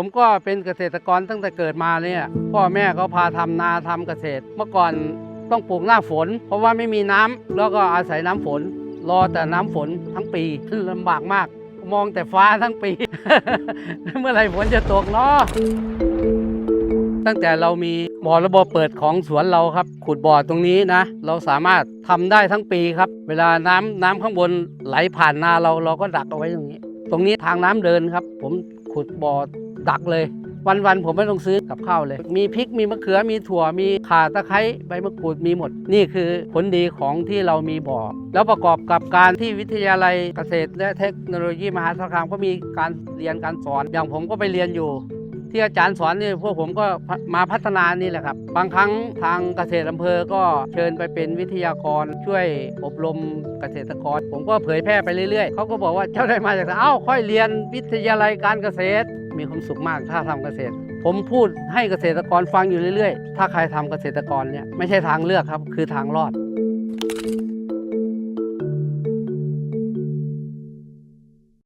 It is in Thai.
ผมก็เป็นเกษตรกรตั้งแต่เกิดมาเนี่ยพ่อแม่ก็พาทำนาทำเกษตร เมื่อก่อนต้องปลูกหน้าฝน เพราะว่าไม่มีน้ำแล้วก็อาศัยน้ำฝน รอแต่น้ำฝนทั้งปีลำบากมาก มองแต่ฟ้าทั้งปี เมื่อไหร่ฝนจะตกเนาะตั้งแต่เรามีบ่อระบบเปิดของสวนเราครับ ขุดบ่อตรงนี้นะ เราสามารถทำได้ทั้งปีครับ เวลาน้ำน้ำข้างบนไหลผ่านนาเราเราก็ดักเอาไว้ตรงนี้ ตรงนี้ทางน้ำเดินครับ ผมขุดบ่อ ดักเลย วันๆผมไม่ต้องซื้อกับข้าวเลย มีพริกมีมะเขือมีถั่วมีข่าตะไคร้ใบมะกรูดมีหมด นี่คือผลดีของที่เรามีบ่อแล้วประกอบกับการที่วิทยาลัยเกษตร และเทคโนโลยีมหาสารคามก็มีการเรียนการสอน อย่างผมก็ไปเรียนอยู่ที่อาจารย์สอนนี่พวกผมก็มาพัฒนานี่แหละครับ บางครั้งทางเกษตรอำเภอก็เชิญไปเป็นวิทยากรช่วยอบรมเกษตรกร ผมก็เผยแพร่ไปเรื่อยๆเขาก็บอกว่าเจ้าได้มาจากเอ้าค่อยเรียนวิทยาลัยการเกษตร มีความสุขมากถ้าทำเกษตร ผมพูดให้เกษตรกรฟังอยู่เรื่อยๆ ถ้าใครทำเกษตรกรเนี่ยไม่ใช่ทางเลือกครับ คือทางรอด